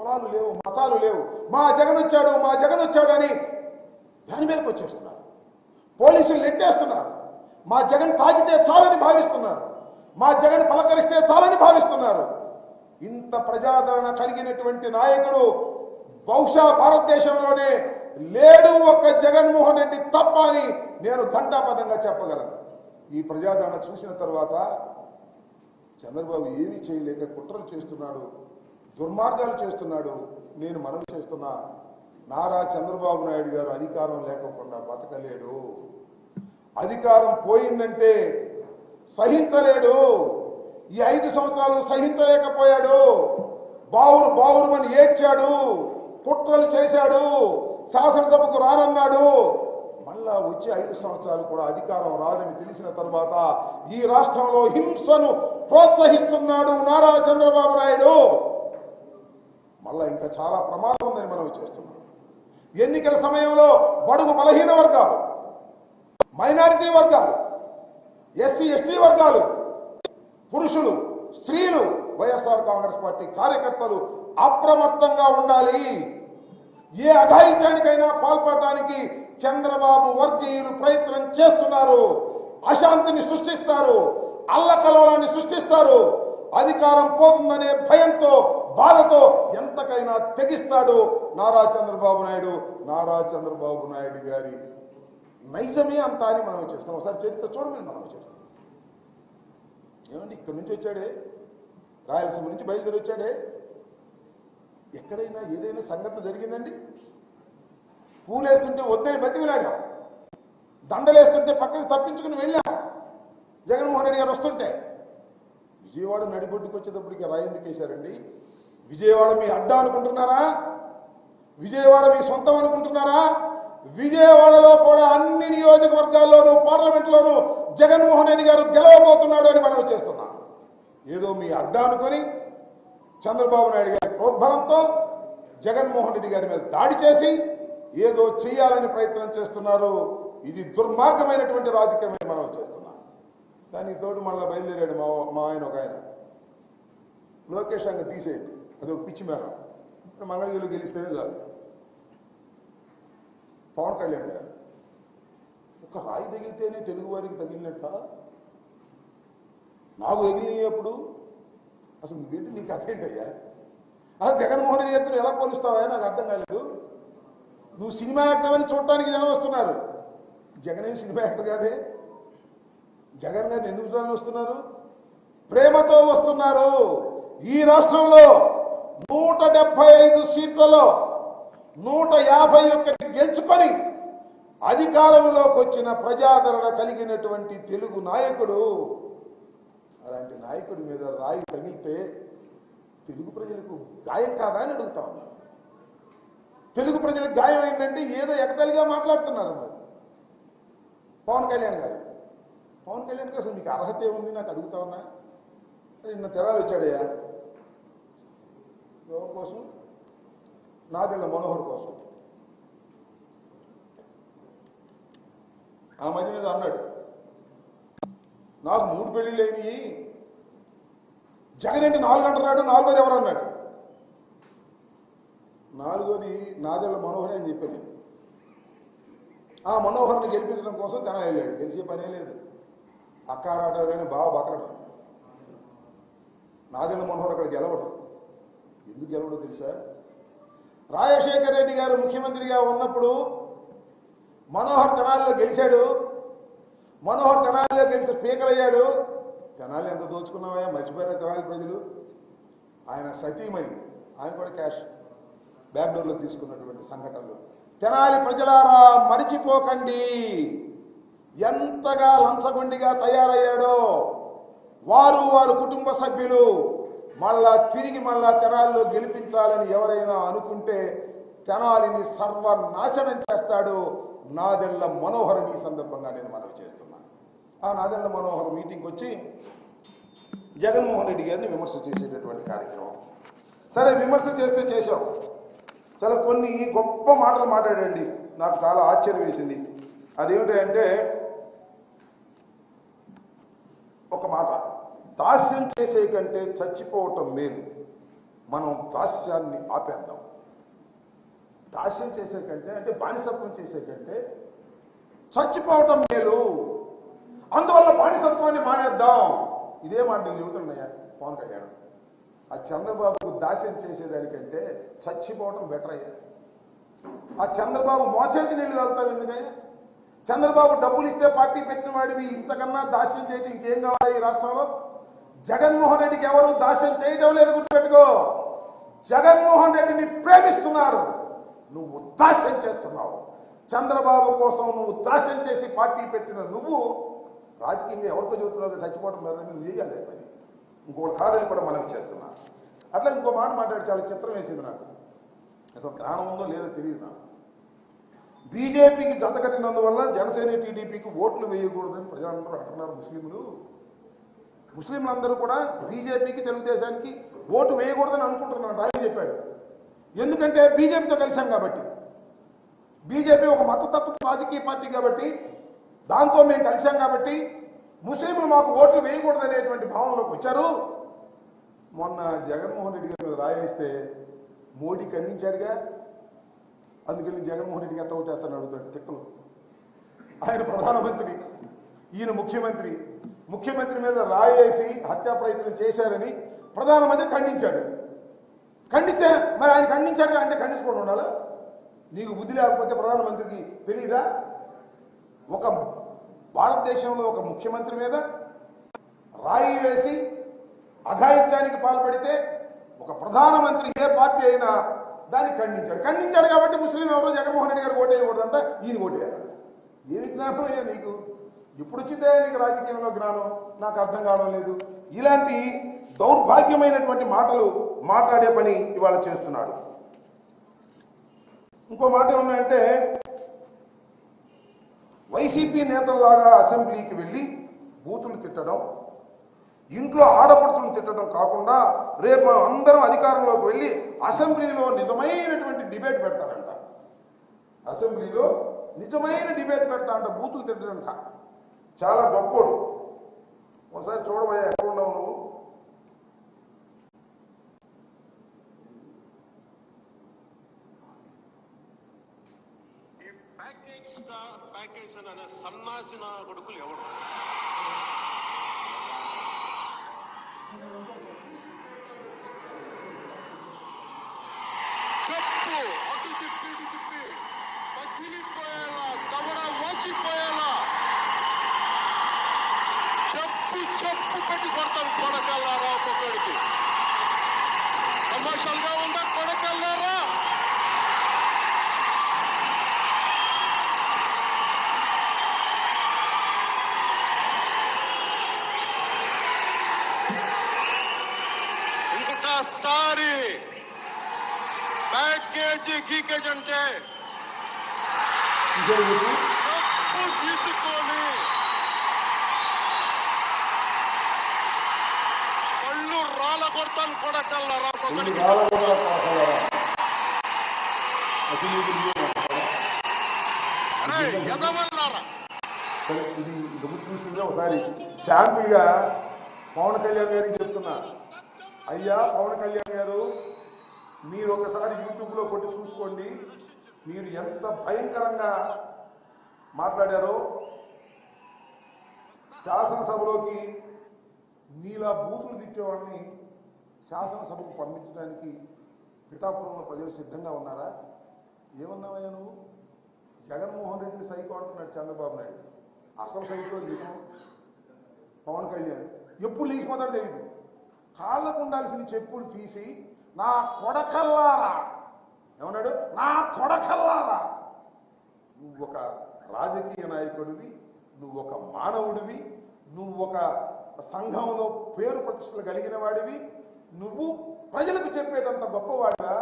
కులాలు లేవు మతాలు లేవు. మా జగన్ వచ్చాడు మా జగన్ వచ్చాడు అని దాని మీదకి వచ్చేస్తున్నారు. పోలీసులు నెట్టేస్తున్నారు. మా జగన్ తాకితే చాలని భావిస్తున్నారు. మా జగన్ పలకరిస్తే చాలని భావిస్తున్నారు. ఇంత ప్రజాదరణ కలిగినటువంటి నాయకుడు బహుశా భారతదేశంలోనే లేడు ఒక్క జగన్మోహన్ రెడ్డి తప్ప అని నేను ఘంటాపదంగా చెప్పగలను. ఈ ప్రజాదరణ చూసిన తర్వాత చంద్రబాబు ఏమీ చేయలేక కుట్రలు చేస్తున్నాడు. దుర్మార్గాలు చేస్తున్నాడు నేను మనవి చేస్తున్నా. నారా చంద్రబాబు నాయుడు గారు అధికారం లేకుండా బతకలేడు. అధికారం పోయిందంటే సహించలేడు. ఈ ఐదు సంవత్సరాలు సహించలేకపోయాడు. బావురు బావురుమని ఏడ్చాడు. కుట్రలు చేశాడు. శాసనసభకు రానన్నాడు. మళ్ళా వచ్చే ఐదు సంవత్సరాలు కూడా అధికారం రాదని తెలిసిన తర్వాత ఈ రాష్ట్రంలో హింసను ప్రోత్సహిస్తున్నాడు నారా చంద్రబాబు నాయుడు. మళ్ళీ ఇంకా చాలా ప్రమాదం ఉందని మనం చేస్తున్నాం. ఎన్నికల సమయంలో బడుగు బలహీన వర్గాలు మైనారిటీ వర్గాలు ఎస్సీ ఎస్టీ వర్గాలు పురుషులు స్త్రీలు వైఎస్ఆర్ కాంగ్రెస్ పార్టీ కార్యకర్తలు అప్రమత్తంగా ఉండాలి. ఏ అఘాయిత్యానికైనా పాల్పడటానికి చంద్రబాబు వర్గీయులు ప్రయత్నం చేస్తున్నారు. అశాంతిని సృష్టిస్తారు. అల్లకలోలాన్ని సృష్టిస్తారు. అధికారం పోతుందనే భయంతో బాధతో ఎంతకైనా తెగిస్తాడు నారా చంద్రబాబు నాయుడు. నారా చంద్రబాబు నాయుడు గారి నైజమే అంత అని మనం చేస్తాం ఒకసారి చరిత్ర చూడమని మనం చేస్తాం ఏమండి ఇక్కడి నుంచి వచ్చాడే? రాయలసీమ నుంచి బయలుదేరి వచ్చాడే? ఎక్కడైనా ఏదైనా సంఘటన జరిగిందండి? పూలేస్తుంటే వద్దని బతిమిలాడాం. దండలేస్తుంటే పక్కకి తప్పించుకుని వెళ్ళాం. జగన్మోహన్ రెడ్డి గారు వస్తుంటే విజయవాడ నడిబొడ్డుకు వచ్చేటప్పటికి రాయి ఎందుకు వేశారండి? విజయవాడ మీ అడ్డా అనుకుంటున్నారా? విజయవాడ మీ సొంతం అనుకుంటున్నారా? విజయవాడలో కూడా అన్ని నియోజకవర్గాల్లోనూ పార్లమెంట్లోనూ జగన్మోహన్ రెడ్డి గారు గెలవబోతున్నాడు అని మనం చేస్తున్నాం. ఏదో మీ అడ్డా అనుకొని చంద్రబాబు నాయుడు గారి ప్రోద్బలంతో జగన్మోహన్ రెడ్డి గారి మీద దాడి చేసి ఏదో చేయాలని ప్రయత్నం చేస్తున్నారు. ఇది దుర్మార్గమైనటువంటి రాజకీయమని మనం చేస్తున్నాం. దానికి తోడు మళ్ళీ బయలుదేరాడు మా మా ఆయన ఒక ఆయన. లోకేష్ అంగ తీసేయండి. అది ఒక పిచ్చి మేడం. మంగళగిరిలో గెలిస్తేనే చాలు. పవన్ కళ్యాణ్ గారు ఒక రాయి తగిలితేనే తెలుగు వారికి తగిలినట్ట? నాకు తగిలినప్పుడు అసలు నువ్వేంటి నీకు అర్థేంటయ్యా అసలు జగన్మోహన్ రెడ్డి గారితో ఎలా పోలుస్తావా నాకు అర్థం కాలేదు. నువ్వు సినిమా యాక్టర్ అని చూడటానికి జనం వస్తున్నారు. జగన్ సినిమా యాక్టర్ కాదే. జగన్ గారిని ఎందుకు చూడాలని వస్తున్నారు? ప్రేమతో వస్తున్నారు. ఈ రాష్ట్రంలో నూట డెబ్బై ఐదు సీట్లలో నూట యాభై ఒకటి గెలుచుకొని అధికారంలోకి వచ్చిన ప్రజాదరణ కలిగినటువంటి తెలుగు నాయకుడు అలాంటి నాయకుడి మీద రాయి తగిలితే తెలుగు ప్రజలకు గాయం కాదా అని అడుగుతా ఉన్నా. తెలుగు ప్రజలకు గాయం అయిందంటే ఏదో ఎగతలిగా మాట్లాడుతున్నారు మరి. పవన్ కళ్యాణ్ గారు. పవన్ కళ్యాణ్ గారు అసలు మీకు అర్హత ఏముంది? నాకు అడుగుతా ఉన్నా. నిన్న తెరాలు వచ్చాడయ్యా. ఎవరి కోసం? నాదెళ్ళ మనోహర్ కోసం. ఆ మధ్య మీద అన్నాడు నాకు మూడు పెళ్ళిళ్ళు అయినాయి జగన్ అంటే నాలుగు అంటున్నాడు నాలుగోది ఎవరు? అన్నాడు. నాలుగోది నాదెళ్ళ మనోహర్ అని చెప్పాను ఆ మనోహర్ని గెలిపించడం కోసం తన వెళ్ళాడు గెలిచే పనే లేదు. అక్కారాట కానీ బావ బకరడు నాదెళ్ళ మనోహర్ అక్కడ గెలవడు. ఎందుకు గెలవడో తెలుసా? రాజశేఖర్ రెడ్డి గారు ముఖ్యమంత్రిగా ఉన్నప్పుడు మనోహర్ తెనాలిలో గెలిచాడు. మనోహర్ తెనాలిలో గెలిచి స్పీకర్ అయ్యాడు. తెనాలి ఎంత దోచుకున్నావా మర్చిపోయిన తెనాలి ప్రజలు. ఆయన సతీమణి. ఆయన కూడా క్యాష్ బ్యాక్డోర్లో తీసుకున్నటువంటి సంఘటనలు. తెనాలి ప్రజలారా మరిచిపోకండి. ఎంతగా లంచగొండిగా తయారయ్యాడో వారు వారు కుటుంబ సభ్యులు మళ్ళా తిరిగి మళ్ళా తెనాలిలో గెలిపించాలని ఎవరైనా అనుకుంటే తెనాలిని సర్వనాశనం చేస్తాడు నాదెళ్ళ మనోహరం ఈ సందర్భంగా నేను మనవి చేస్తున్నాను ఆ నాదెళ్ళ మనోహర్ మీటింగ్కి వచ్చి జగన్మోహన్ రెడ్డి గారిని విమర్శ చేసేటటువంటి కార్యక్రమం. సరే విమర్శ చేస్తే చేశాం. చాలా కొన్ని గొప్ప మాటలు మాట్లాడండి నాకు చాలా ఆశ్చర్యం వేసింది. అదేమిటంటే ఒక మాట. దాస్యం చేసే కంటే చచ్చిపోవటం మేలు. మనం దాస్యాన్ని ఆపేద్దాం. దాస్యం చేసే కంటే అంటే బానిసత్వం చేసే కంటే చచ్చిపోవటం మేలు. అందువల్ల బానిసత్వాన్ని మానేద్దాం. ఇదే మాట నేను చెబుతున్నాయా పవన్ కళ్యాణ్. ఆ చంద్రబాబుకు దాస్యం చేసేదానికంటే చచ్చిపోవటం బెటర్ అయ్యా. ఆ చంద్రబాబు మోచేతి నీళ్ళు తాగుతావు ఎందుకయ్యా? చంద్రబాబు డబ్బులు ఇస్తే పార్టీ పెట్టిన వాడివి. ఇంతకన్నా దాస్యం చేయటం ఇంకేం కావాలి ఈ రాష్ట్రంలో? జగన్మోహన్ రెడ్డికి ఎవరు దాస్యం చేయటం లేదు గుర్తుపెట్టుకో. జగన్మోహన్ రెడ్డిని ప్రేమిస్తున్నారు. నువ్వు దాస్యం చేస్తున్నావు. చంద్రబాబు కోసం నువ్వు దాస్యం చేసి పార్టీ పెట్టిన నువ్వు రాజకీయంగా ఎవరికో చదువుతున్నావు చచ్చిపోవడం లేదని నువ్వు వేయాలి పని ఇంకోటి కాదని కూడా మనం చేస్తున్నా. అట్లా ఇంకో మాట మాట్లాడి చాలా చిత్రం వేసింది నాకు. అసలు జ్ఞానం ఉందో లేదో తెలియదు నాకు. బీజేపీకి జత కట్టినందువల్ల జనసేన టీడీపీకి ఓట్లు వేయకూడదని ప్రజలందరూ అంటున్నారు ముస్లింలు. ముస్లింలందరూ కూడా బీజేపీకి తెలుగుదేశానికి ఓటు వేయకూడదని అనుకుంటున్నాడు ఆయన చెప్పాడు. ఎందుకంటే బీజేపీతో కలిశాం కాబట్టి. బీజేపీ ఒక మతతత్వ రాజకీయ పార్టీ కాబట్టి దాంతో మేము కలిశాం కాబట్టి ముస్లింలు మాకు ఓట్లు వేయకూడదనేటువంటి భావనలోకి వచ్చారు. మొన్న జగన్మోహన్ రెడ్డి గారి మీద రాయేస్తే మోడీ ఖండించాడుగా. అందుకని జగన్మోహన్ రెడ్డి ఎట్ట ఓటేస్తాను అడుగుతాడు తిక్కలు. ఆయన ప్రధానమంత్రి ఈయన ముఖ్యమంత్రి. ముఖ్యమంత్రి మీద రాయేసి హత్యా ప్రయత్నం చేశారని ప్రధానమంత్రి ఖండించాడు. ఖండితే మరి ఆయన ఖండించాడు అంటే ఖండించుకొని ఉండాలా? నీకు బుద్ధి లేకపోతే ప్రధానమంత్రికి తెలియదా ఒక భారతదేశంలో ఒక ముఖ్యమంత్రి మీద రాయి వేసి అఘాయిత్యానికి పాల్పడితే ఒక ప్రధానమంత్రి ఏ పార్టీ అయినా దాన్ని ఖండించాడు. ఖండించాడు కాబట్టి ముస్లిం ఎవరో? జగన్మోహన్ రెడ్డి గారు ఓటేయకూడదంట ఈయన ఓటేయాలి ఏమి జ్ఞానం అయ్యా నీకు? ఇప్పుడు వచ్చిందే నీకు రాజకీయంలో జ్ఞానం? నాకు అర్థం కావడం లేదు. ఇలాంటి దౌర్భాగ్యమైనటువంటి మాటలు మాట్లాడే పని ఇవాళ చేస్తున్నాడు. ఇంకో మాట ఏమన్నాయంటే వైసీపీ నేతల్లాగా అసెంబ్లీకి వెళ్ళి బూతులు తిట్టడం ఇంట్లో ఆడపడుతులను తిట్టడం కాకుండా రేపు అందరం అధికారంలోకి వెళ్ళి అసెంబ్లీలో నిజమైనటువంటి డిబేట్ పెడతారంట. అసెంబ్లీలో నిజమైన డిబేట్ పెడతా అంట బూతులు తిట్టడంట. చాలా గొప్పోడు. ఒకసారి చూడబోయా ఎక్కడ ఉన్నావు నువ్వు? ప్యాకేజ్ ప్యాకేజ్ అనే సన్నాసిన కొడుకులు ఎవరు? చెప్పు అటు తిప్పి ఇటు తిప్పి. పగిలిపోయేలా దవడ వాచిపోయేలా. చెప్పు చెప్పు పెట్టి కొడతాం కొడకల్లారా ఒక్కొక్కడికి కమర్షియల్గా ఉందా కొడకల్లారా ఇంకొకసారి ప్యాకేజీ గీకేజ్ అంటే? డబ్బు తీసుకొని కళ్ళు రాళ్ళ కొడతాను కూడా ఇది ఇదే? అరే ఎదవల్లారా సరే ఇది ఇంతకు చూసిందే ఒకసారి శాంపిల్గా పవన్ కళ్యాణ్ గారికి చెప్తున్నా అయ్యా పవన్ కళ్యాణ్ గారు మీరు ఒకసారి యూట్యూబ్లో కొట్టి చూసుకోండి. మీరు ఎంత భయంకరంగా మాట్లాడారో. శాసనసభలోకి మీలా బూతులు తిట్టేవాడిని శాసనసభకు పంపించడానికి పిఠాపురంలో ప్రజలు సిద్ధంగా ఉన్నారా? ఏమన్నావయ్యా నువ్వు? జగన్మోహన్ రెడ్డిని సైకో అంటున్నాడు చంద్రబాబు నాయుడు. అసలు సైకో నీకు పవన్ కళ్యాణ్. ఎప్పుడు లేచిపోతాడో తెలియదు కాళ్ళకు ఉండాల్సిన చెప్పులు తీసి నా కొడకల్లారా. ఏమన్నాడు? నా కొడకల్లారా. నువ్వు ఒక రాజకీయ నాయకుడివి నువ్వు ఒక మానవుడివి నువ్వు ఒక సంఘంలో పేరు ప్రతిష్టలు కలిగిన వాడివి నువ్వు ప్రజలకు చెప్పేటంత గొప్పవాడిగా